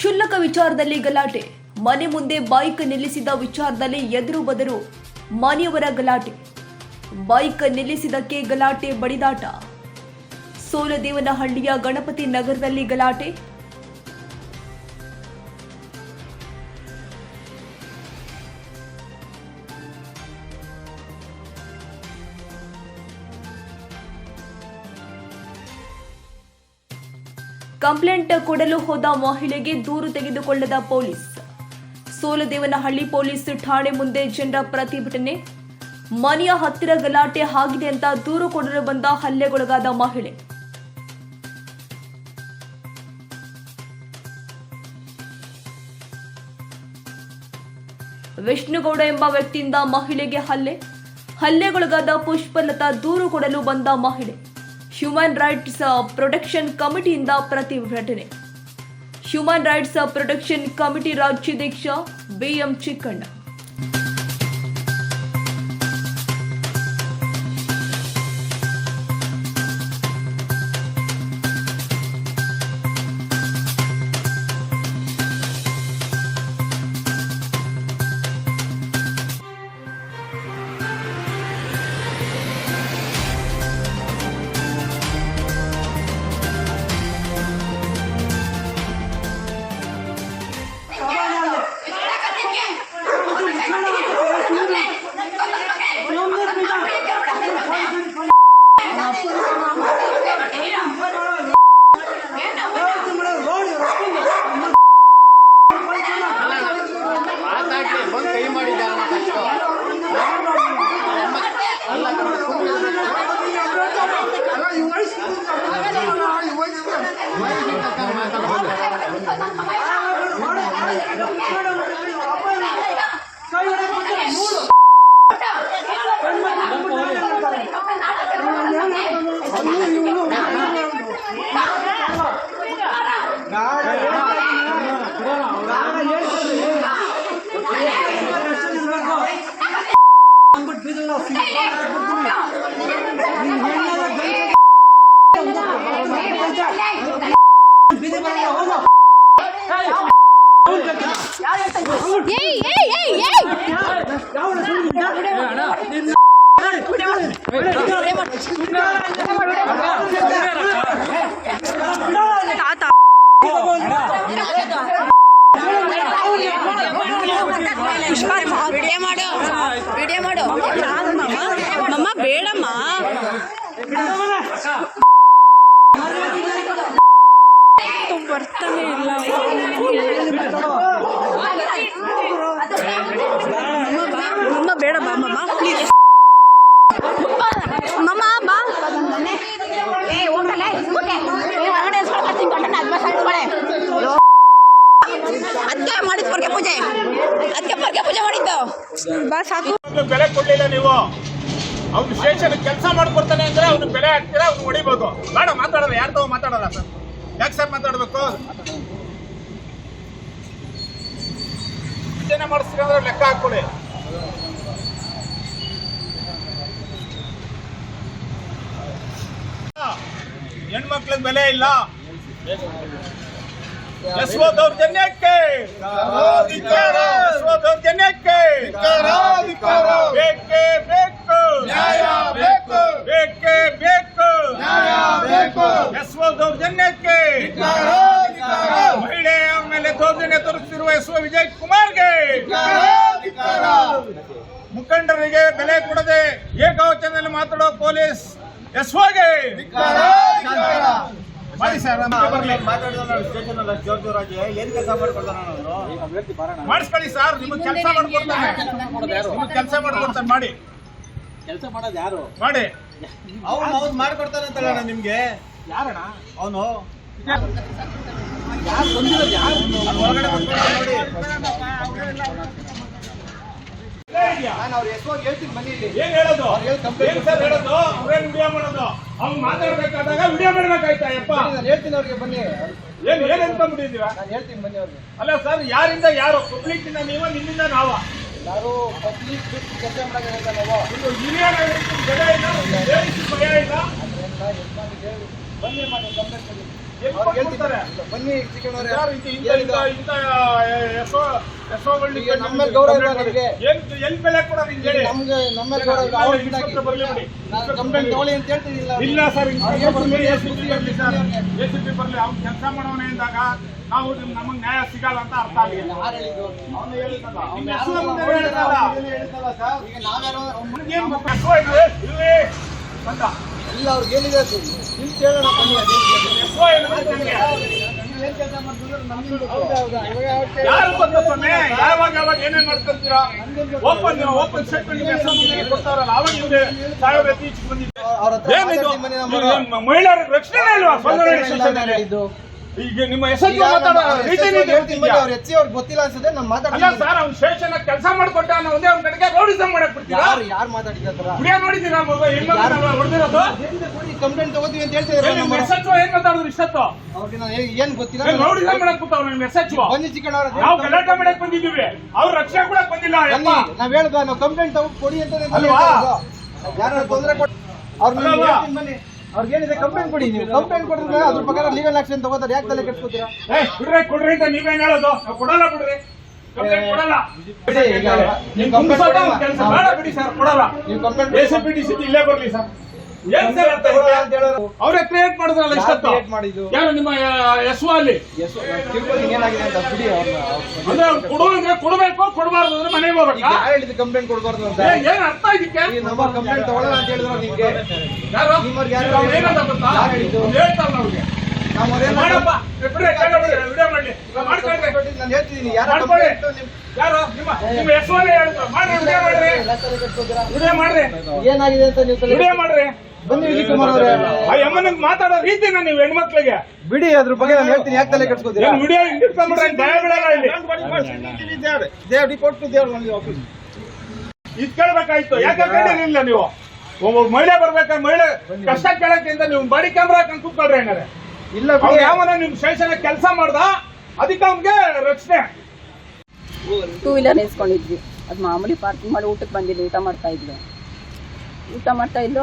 ಕ್ಷುಲ್ಲಕ ವಿಚಾರದಲ್ಲಿ ಗಲಾಟೆ. ಮನೆ ಮುಂದೆ ಬೈಕ್ ನಿಲ್ಲಿಸಿದ ವಿಚಾರದಲ್ಲಿ ಎದುರು ಬದರು ಮನೆಯವರ ಗಲಾಟೆ. ಬೈಕ್ ನಿಲ್ಲಿಸಿದಕ್ಕೆ ಗಲಾಟೆ ಬಡಿದಾಟ. ಸೋಲದೇವನಹಳ್ಳಿಯ ಗಣಪತಿ ನಗರದಲ್ಲಿ ಗಲಾಟೆ. ಕಂಪ್ಲೇಂಟ್ ಕೊಡಲು ಹೋದ ಮಹಿಳೆಗೆ ದೂರು ತೆಗೆದುಕೊಳ್ಳದ ಪೊಲೀಸ್. ಸೋಲದೇವನಹಳ್ಳಿ ಪೊಲೀಸ್ ಠಾಣೆ ಮುಂದೆ ಜನರ ಪ್ರತಿಭಟನೆ. ಮನೆಯ ಹತ್ತಿರ ಗಲಾಟೆ ಆಗಿದೆ ಅಂತ ದೂರು ಕೊಡಲು ಬಂದ ಹಲ್ಲೆಗೊಳಗಾದ ಮಹಿಳೆ. ವಿಷ್ಣುಗೌಡ ಎಂಬ ವ್ಯಕ್ತಿಯಿಂದ ಮಹಿಳೆಗೆ ಹಲ್ಲೆ. ಹಲ್ಲೆಗೊಳಗಾದ ಪುಷ್ಪಲತಾ ದೂರು ಕೊಡಲು ಬಂದ ಮಹಿಳೆ. ಹ್ಯೂಮನ್ ರೈಟ್ಸ್ ಪ್ರೊಟೆಕ್ಷನ್ ಕಮಿಟಿಯಿಂದ ಪ್ರತಿಭಟನೆ. ಹ್ಯೂಮನ್ ರೈಟ್ಸ್ ಪ್ರೊಟೆಕ್ಷನ್ ಕಮಿಟಿ ರಾಜ್ಯಾಧ್ಯಕ್ಷ ಬಿಎಂ ಚಿಕ್ಕಣ್ಣ. ಬಿದ್ದು ಏಯ್ ಏಯ್ ಏಯ್ ತಾತ ಪುಷ್ಪ ವಿಡಿಯೋ ಮಾಡು ವಿಡಿಯೋ ಮಾಡು ಮಮ್ಮ ಬೇಡಮ್ಮ ಬರ್ತಾನೆ ಇಲ್ಲ ಮಮ್ಮ ಬೇಡ ಬಾ ಪ್ಲೀಸ್ ಅದಕ್ಕೆ ಮಾಡಿದ್ ಪೂಜೆ ಅದಕ್ಕೆ ಪೊರ್ಕೆ ಪೂಜೆ ಮಾಡಿದ್ದು ಬಾ ಬೆಲೆ ಕೊಡ್ಲಿಲ್ಲ ನೀವು ಅವ್ನು ಕೆಲಸ ಮಾಡ್ಕೊಡ್ತಾನೆ ಅಂದ್ರೆ ಅವ್ನು ಬೆಲೆ ಹಾಕ್ತೀರಾ ಅವ್ನು ಹೊಡಿಬೇಕು ಬೇಡ ಮಾತಾಡಲ್ಲ ಯಾರ ತಗೋ ಮಾತಾಡಲ್ಲ ಯಾಕೆ ಸರ್ ಮಾತಾಡ್ಬೇಕು? ಏನೇ ಮಾಡಿಸ್ತೀರ ಅಂದ್ರೆ ಲೆಕ್ಕ ಹಾಕೊಳ್ಳಿ ಹೆಣ್ಮಕ್ಳಿಗೆ ಬೆಲೆ ಇಲ್ಲ. ಎಸ್ವೋ ದೌರ್ಜನ್ಯಕ್ಕೆ ಎಸ್ವೋ ದೌರ್ಜನ್ಯಕ್ಕೆ ಬೇಕೇ ಬೇಕು ನ್ಯಾಯ ಬೇಕು. ಬೇಕೇ ಬೇಕು ನ್ಯಾಯ ಬೇಕು. ಎಸ್ವೋ ದೌರ್ಜನ್ಯಕ್ಕೆ. ಮಹಿಳೆಯ ಮೇಲೆ ದೌರ್ಜನ್ಯ ತೋರಿಸ್ತಿರುವ ಎಸ್ವ ವಿಜಯ್ ಕುಮಾರ್ಗೆ. ಮುಖಂಡರಿಗೆ ಬೆಲೆ ಕೊಡದೆ ಏಕವಚನದಲ್ಲಿ ಮಾತಾಡೋ ಪೊಲೀಸ್ ಎಸ್ವೋಗೆ. ಮಾಡಿ ಸರ್ ಮಾಡಿಸ್ಕೊಳ್ಳಿ ಸರ್ ನಿಮಗೆ ಕೆಲಸ ಮಾಡ್ಕೊಡ್ತಾನೆ. ನಿಮಗೆ ಕೆಲಸ ಮಾಡ್ಕೊಡ್ತಾನೆ ಮಾಡಿ. ಕೆಲಸ ಮಾಡೋದು ಯಾರು? ಮಾಡಿ. ಅವನು ಅವ್ನು ಮಾಡ್ಕೊಡ್ತಾನೆ ಅಂತಲ್ಲ ನಿಮ್ಗೆ. ಯಾರಣ್ಣ? ಅವನು. ಯಾರು ಬಂದಿರೋದು ಯಾರು? ಒಳಗಡೆ ನೋಡಿ? ನಾನು ಅವ್ರ ಹೆಸರು ಹೇಳ್ತೀನಿ ಬನ್ನಿ ಇಲ್ಲಿ ಏನ್ ಹೇಳೋದು ಏನ್ ಸರ್ ಹೇಳೋದು? ಅವ್ರೇನ್ ಮಾಡೋದು? ಅವ್ನು ಮಾತಾಡ್ಬೇಕಾದಾಗ ವಿಡಿಯೋ ಮಾಡ್ಬೇಕಾಯ್ತಾ ಯಪ್ಪ ನಾನು ಹೇಳ್ತೀನಿ ಅವ್ರಿಗೆ ಬನ್ನಿ. ಏನ್ ಏನ್ ಅನ್ಕೊಂಡ್ಬಿಟ್ಟಿದೀವ ನಾನು ಹೇಳ್ತೀನಿ ಬನ್ನಿ ಅವ್ರಿಗೆ. ಅಲ್ಲ ಸರ್ ಯಾರಿಂದ ಯಾರು? ಪಬ್ಲಿಕ್ ಇಂದ ನೀವ ನಿಮ್ಮಿಂದ ನಾವ? ಯಾರು ಪಬ್ಲಿಕ್ ಬಿಟ್ಟು ಕೆಲಸ ಮಾಡೋದಿಲ್ಲ ನಾವು. ಇದು ಹಿರಿಯ ನಾಗರಿಕರಿಗೆ ಭಯ ಇಲ್ಲ ಭಯ ಇಲ್ಲ? ಅದರಿಂದ ಯಜಮಾನಿಗೆ ಬನ್ನಿ ಮಾಡಿ ಕಂಪ್ಲೇಂಟ್ ಕೊಡಿ ಬನ್ನಿ ಇಲ್ಲ ಸರ್ ಬರ್ಲಿ, ಅವ್ನು ಕೆಲಸ ಮಾಡೋನೇ ಅಂದಾಗ ನಾವು ನಿಮ್- ನಮಗ್ ನ್ಯಾಯ ಸಿಗಲ್ಲ ಅಂತ ಅರ್ಥ ಆಗಿಲ್ಲ? ಅಂತ. ಇಲ್ಲ ಅವ್ರಿಗೆ ಏನಿದೆ? ನಿಮ್ಗೆ ಕೇಳೋಣ ಯಾರು? ಯಾವಾಗ ಯಾವಾಗ ಏನೇನ್ ಮಾಡ್ಕೊಂತೀರಾ ಓಪನ್ ಓಪನ್ ಕೊಡ್ತಾರಲ್ಲ ಅವಾಗ ಸಾವಿರ ಬಂದಿದೆ. ಏನಿದು? ಮಹಿಳೆಯರ ರಕ್ಷಣೆ ಇಲ್ವಾ? ಈಗ ನಿಮ್ಮ ಹೆಸರು ಮಾತಾಡೋ ನಮ್ಮ ಅವ್ರ ರೀತಿ ಹೇಳ್ತಿದ್ಯಾ? ಅವ್ರಿಗೆ ಗೊತ್ತಿಲ್ಲ ಅನ್ಸುತ್ತೆ ನಾನು ಅಲ್ಲ ಮಾತಾಡ್ತೀನಿ ಸರ್ ಅವ್ನು ಸ್ಟೇಷನ್ ಕೆಲಸ ಮಾಡ್ಕೊಟ್ಟ ಅನ್ನೋ ಒಂದೇ ಒಂದ್ ಕಡೆಗೆ ರೋಡಿಸಮ್ ಮಾಡಕ್ ಬಿಡ್ತೀರಾ? ಯಾರು ಯಾರು ಮಾತಾಡಿದ್ರ ಕುಡಿಯ ನೋಡಿದ್ದೀರಾ ಮಗು ಹೆಣ್ಮಕ್ಳನ್ನ ಹೊಡೆದಿರೋದು? ಕಂಪ್ಲೇಂಟ್ ತಗೋತೀವಿ ಅಂತ ಹೇಳ್ತಿದ್ರು ನಿಮ್ಮ ಏನ್ ಮಾತಾಡೋದು ಇಷ್ಟತ್ತು? ಅವ್ರಿಗೆ ನಾನು ಏನ್- ಏನ್ ಗೊತ್ತಿಲ್ಲ. ಏನ್ ರೋಡಿಸಮ್ ಮಾಡಕ್ ನಿಮ್ಮ ಬನ್ನಿ ನಾವು ಗಲಾಟೆ ಮಾಡಕ್ ಬಂದಿದ್ದೀವಿ. ಅವ್ರ ರಕ್ಷಣೆ ಕೂಡ ಬಂದಿಲ್ಲ ಯಪ್ಪ. ನಾವ್ ಹೇಳ್ದ ನಾವು ಕಂಪ್ಲೇಂಟ್ ತಗೋ ಕೊಡಿ ಅಂತ ಅಲ್ವಾ? ಯಾರು ತೊಂದರೆ ಕೊಟ್ಟು ಅವ್ರ ಬನ್ನಿ. ಅವ್ರಿಗೆ ಏನಿದೆ ಕಂಪ್ಲೇಂಟ್ ಕೊಡಿ ನೀವು. ಕಂಪ್ಲೇಂಟ್ ಕೊಡಿದ್ರೆ ಅದ್ರ ಪ್ರಕಾರ ಲೀಗಲ್ ಆಕ್ಷನ್ ತಗೋತಾರೆ. ಯಾಕೆ ತಲೆ ಕೆಡ್ಸ್ಕೊತೀರಾ? ಏ ಬಿಡ್ರಿ ಕೊಡ್ರಿ ಅಂತ ನೀವೇನ್ ಹೇಳೋದು. ನಾವು ಕೊಡಲ್ಲ ಬಿಡ್ರಿ. ಕಂಪ್ಲೇಂಟ್ ಕೊಡಲ್ಲ. ಬಿಡಿ, ಈಗ ನಿಮ್ ಕೆಲ್ಸ ಬೇಡ ಬಿಡಿ ಸರ್ ಕೊಡಲ್ಲ. ನೀವು complaint A C P D C ಇಲ್ಲೇ ಬರ್ಲಿ ಸರ್ ಏನ್ ಸರ್ ಅಂತ ಅಂತ ಅವರೇ ಕ್ರಿಯೇಟ್ ಮಾಡಿದ್ರಲ್ಲ ಯಾರು ಇಷ್ಟತ್ತು? ಮಾಡಿದ್ದು? ಯಾರು ನಿಮ್ಮ ಎಸ್ ತಿಳ್ಕೊಳ್ಳಿ ಏನಾಗಿದೆ ಅಂತ ಬಿಡಿ ಅವ್ರನ್ನ ಅಂದ್ರೆ ಅವ್ರು ಕೊಡು ಅಂದ್ರೆ ಕೊಡ್ಬೇಕು ಕೊಡಬಾರ್ದು ಅಂದ್ರೆ ಮನೆಗೆ ಹೋಗ್ಬೇಕು? ಯಾರು ಕಂಪ್ಲೇಂಟ್ ಕೊಡ್ಬಾರ್ದು ಅಂತ? ಏನ್ ಅರ್ಥ ಆಗಿಕ್ಕೆ ಈ ನಮ್ಮ ಕಂಪ್ಲೇಂಟ್ ತಗೊಳ್ಳಲ್ಲ ಅಂತ ಹೇಳಿದ್ರು ನಿಮ್ಗೆ. ಯಾರು? ನಿಮ್ಮವ್ರಿಗೆ ಯಾರು ಏನಂತ ಗೊತ್ತಾ? ಯಾರು ಹೇಳಿದ್ದು? ಹೇಳ್ತಾರಲ್ಲ ಅವ್ರಿಗೆ. ನಾವು ಅವ್ರೇನ್ ಮಾಡಪ್ಪ ವಿಡಿಯೋ ಮಾಡ್ಲಿ. ನಾನು ಹೇಳ್ತಿದ್ದೀನಿ ಯಾರ ಮಾಡ್ಕೊಳ್ಳಿ. ಕಂಪ್ಲೇಂಟ್ ಯಾರು? ನಿಮ್ಮ ನಿಮ್ಮ ಮಾಡ್ರಿ ವಿಡಿಯೋ ಮಾಡ್ರಿ. ವಿಡಿಯೋ ಮಾಡ್ರಿ. ಏನಾಗಿದೆ ಅಂತ ನೀವು ವಿಡಿಯೋ ಮಾಡ್ರಿ. ಬನ್ನಿ ವಿಜಯ್ ಕುಮಾರ್ ಅವರೇ. ಆ ಯಮ್ಮನಿಗೆ ಮಾತಾಡೋ ರೀತಿನ ನೀವು ಹೆಣ್ಮಕ್ಳಿಗೆ. ಬಿಡಿ ಅದ್ರ ಬಗ್ಗೆ ನಾನು ಹೇಳ್ತೀನಿ. ಯಾಕೆ ತಲೆ ಕೆಡ್ಸ್ಕೊತೀರಾ? ಏನ್ ವಿಡಿಯೋ ಇಟ್ಕೊಂಡ್ಬಿಟ್ರೆ ದಯ ಬಿಡಲ್ಲ ಇಲ್ಲಿ? ಯಾಕೆ ಕೇಳಿರ್ಲಿಲ್ಲ ನೀವು? ಒಬ್ಬ ಮಹಿಳೆ ಬರ್ಬೇಕಾದ್ರೆ ಮಹಿಳೆ ಕಷ್ಟ ಕೇಳಕ್ಕಿಂತ ನೀವು ಬಾಡಿ ಕ್ಯಾಮ್ರಾ ಹಾಕೊಂಡು ಕೂತ್ಕೊಳ್ರಿ ಏನಾರೆ ಇಲ್ಲ ಅವ್ನು ಬಿಡಿ ಯಾವನ ನಿಮ್ ಸ್ಟೇಷನ್ ಕೆಲಸ ಮಾಡ್ದ? ಅದಕ್ಕೆ ಅವ್ನಿಗೆ ರಕ್ಷಣೆ. ಟೂ ವೀಲರ್ ನಿಲ್ಸ್ಕೊಂಡಿದ್ವಿ. ಅದು ಮಾಮೂಲಿ ಪಾರ್ಕಿಂಗ್ ಮಾಡಿ ಊಟಕ್ಕೆ ಬಂದಿದ್ವಿ ಊಟ ಮಾಡ್ತಾ ಇದ್ವಿ. ಊಟ ಮಾಡ್ತಾ ಇದ್ದು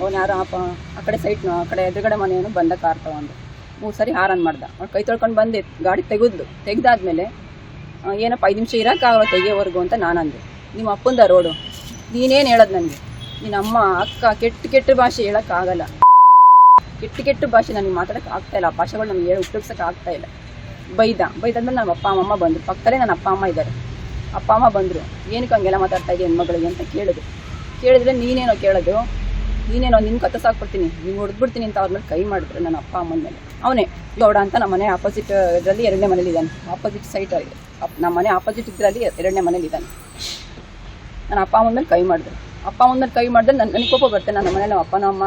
ಅವ್ನು ಯಾರೋ ಅಪ್ಪ ಆ ಕಡೆ ಸೈಟ್ ಆ ಕಡೆ ಎದುರುಗಡೆ ಮನೆಯನ್ನು ಬಂದ ಕಾರ್ ತಗೊಂಡು. ಮೂರು ಸರಿ ಹಾರನ್ ಮಾಡ್ದ. ಅವ್ನು ಕೈ ತೊಳ್ಕೊಂಡು ಬಂದೆ, ಗಾಡಿ ತೆಗೆದ್ಲು. ತೆಗ್ದಾದ್ಮೇಲೆ ಏನಪ್ಪ, ಐದು ನಿಮಿಷ ಇರೋಕ್ಕಾಗಲ್ಲ ತೆಗಿಯೋವರೆಗೂ ಅಂತ ನಾನು ಅಂದೆ ನಿಮ್ಮ ಅಪ್ಪಂದ ರೋಡು ನೀನೇನು ಹೇಳೋದು ನನಗೆ ನಿನ್ನ ಅಮ್ಮ, ಅಕ್ಕ, ಕೆಟ್ಟ ಕೆಟ್ಟ ಭಾಷೆ ಹೇಳೋಕ್ಕಾಗಲ್ಲ. ಕೆಟ್ಟ ಕೆಟ್ಟ ಭಾಷೆ ನನಗೆ ಮಾತಾಡೋಕೆ ಆಗ್ತಾ ಇಲ್ಲ. ಆ ಭಾಷೆಗಳು ನಮ್ಗೆ ಹೇಳಿ ಉಪಯೋಗಿಸೋಕೆ ಆಗ್ತಾ ಇಲ್ಲ. ಬೈದ. ಬೈದಾದ್ಮೇಲೆ ನಮ್ಮ ಅಪ್ಪ ಅಮ್ಮ ಬಂದರು. ಪಕ್ಕದಲ್ಲೇ ನನ್ನ ಅಪ್ಪ, ಅಮ್ಮ ಇದ್ದಾರೆ. ಅಪ್ಪ, ಅಮ್ಮ ಬಂದರು. ಏನಕ್ಕೆ ಹಂಗೆಲ್ಲ ಮಾತಾಡ್ತಾ ಇದೆಯಾ ಹೆಣ್ಮಗಳಿಗೆ ಅಂತ ಕೇಳಿದ್ರು. ಕೇಳಿದ್ರೆ ನೀನೇನೋ ಕೇಳೋದು, ನೀನೇನೋ ನಿನ್ನ ಕತ್ತ ಸಾಕ್ಬಿಡ್ತೀನಿ ನೀವು ಹೊಡೆದ್ಬಿಡ್ತೀನಿ ಅಂತ ಅವ್ರ ಮೇಲೆ ಕೈ ಮಾಡಿದ್ರು ನನ್ನ ಅಪ್ಪ ಅಮ್ಮನ ಮೇಲೆ. ಅವನೇ, ಗೌಡ ಅಂತ ನಮ್ಮ ಮನೆ ಆಪೋಸಿಟ್ ಇದರಲ್ಲಿ ಎರಡನೇ ಮನೇಲಿ ಇದ್ದಾನೆ. ಆಪೋಸಿಟ್ ಸೈಟ್ ನಮ್ಮ ಮನೆ ಆಪೋಸಿಟ್ ಇದರಲ್ಲಿ ಎರಡನೇ ಮನೇಲಿ ಇದ್ದಾನೆ. ನನ್ನ ಅಪ್ಪ ಅಮ್ಮನ ಮೇಲೆ ಕೈ ಮಾಡಿದ್ರು. ಅಪ್ಪ ಅಮ್ಮನ ಮೇಲೆ ಕೈ ಮಾಡಿದ್ರೆ ನನ್ನ ನನಗೆ ಕೋಪ ಬರುತ್ತೆ. ನನ್ನ ಮನೇಲಿ ನಮ್ಮ ಅಪ್ಪನ ಅಮ್ಮ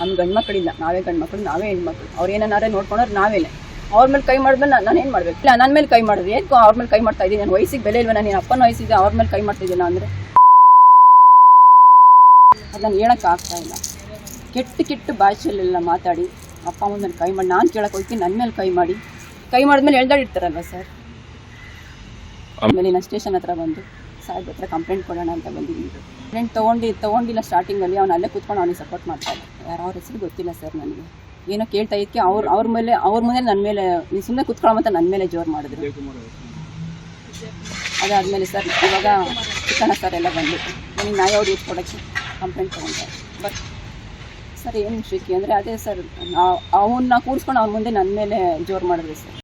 ನಮ್ಮ ಗಂಡು ಮಕ್ಕಳಿಲ್ಲ ನಾವೇ ಗಂಡು ಮಕ್ಕಳು ನಾವೇ ಹೆಣ್ಮಕ್ಳು. ಅವ್ರು ಏನಾರೇ ನೋಡ್ಕೊಂಡ್ರೆ ನಾವೇನೆ. ಅವ್ರ ಮೇಲೆ ಕೈ ಮಾಡಿದ್ರೆ ನಾನು ಏನು ಮಾಡ್ಬೇಕು? ಇಲ್ಲ ನನ್ನ ಮೇಲೆ ಕೈ ಮಾಡಿದ್ರೆ ಏನು ಅವ್ರ ಮೇಲೆ ಕೈ ಮಾಡ್ತಾ ಇದ್ದೀನಿ ನನ್ನ ವಯಸ್ಸಿಗೆ ಬೆಲೆ ಇಲ್ವ. ನಾನು ಅಪ್ಪನ ವಯಸ್ಸಿಗೆ ಅವ್ರ ಮೇಲೆ ಕೈ ಮಾಡ್ತಿದ್ದಿಲ್ಲ ಅಂದರೆ? ಅದು ನಾನು ಹೇಳಕ್ಕೆ ಆಗ್ತಾ ಇಲ್ಲ. ಕೆಟ್ಟ ಕೆಟ್ಟ ಭಾಷೆಯಲ್ಲೆಲ್ಲ ಮಾತಾಡಿ ಅಪ್ಪ ಅಮ್ಮನ ಮೇಲೆ ಕೈ ಮಾಡಿ ನಾನು ಕೇಳಕ್ಕೆ ಹೋಗ್ತೀನಿ ನನ್ನ ಮೇಲೆ ಕೈ ಮಾಡಿ. ಕೈ ಮಾಡಿದ್ಮೇಲೆ ಎಳ್ದಾಡಿರ್ತಾರಲ್ವ ಸರ್? ಆಮೇಲೆ ನಾನು ಸ್ಟೇಷನ್ ಹತ್ರ ಬಂದು ಸಾಹೇಬ್ ಹತ್ರ ಕಂಪ್ಲೇಂಟ್ ಕೊಡೋಣ ಅಂತ ಬಂದಿದ್ದೀನಿ. ಕಂಪ್ಲೇಂಟ್ ತೊಗೊಂಡು ತೊಗೊಂಡಿಲ್ಲ ಸ್ಟಾರ್ಟಿಂಗಲ್ಲಿ ಅವ್ನು ಅಲ್ಲೇ ಕೂತ್ಕೊಂಡು ಅವನಿಗೆ ಸಪೋರ್ಟ್ ಮಾಡ್ತಾನೆ ಯಾರು ಅವ್ರ ಹೆಸರು ಗೊತ್ತಿಲ್ಲ ಸರ್ ನನಗೆ. ಏನೋ ಕೇಳ್ತಾ ಇದಕ್ಕೆ ಅವ್ರು ಅವ್ರ ಮೇಲೆ ಅವ್ರ ಮುಂದೆ ನನ್ನ ಮೇಲೆ ನೀವು ಸುಮ್ಮನೆ ಕೂತ್ಕೊಳ್ಳೋ ನನ್ನ ಮೇಲೆ ಜೋರು ಮಾಡಿದ್ರು. ಅದಾದಮೇಲೆ ಸರ್ ಇವಾಗ ಚಿಕ್ಕಣ್ಣ ಸರ್ ಎಲ್ಲ ಬಂದ್ಬಿಟ್ಟು ನನಗೆ ನಾಯಿ ಅವ್ರು ಕೊಡೋಕ್ಕೆ. ಕಂಪ್ಲೇಂಟ್ ತೊಗೊಂಡೆ. ಬಟ್ ಸರ್, ಏನು ಶ್ರೀಕಿ ಅಂದರೆ ಅದೇ ಸರ್ ಅವನ್ನ ಕೂರಿಸ್ಕೊಂಡು ಅವ್ನ ಮುಂದೆ ನನ್ನ ಮೇಲೆ ಜೋರು ಮಾಡಿದ್ರಿ ಸರ್.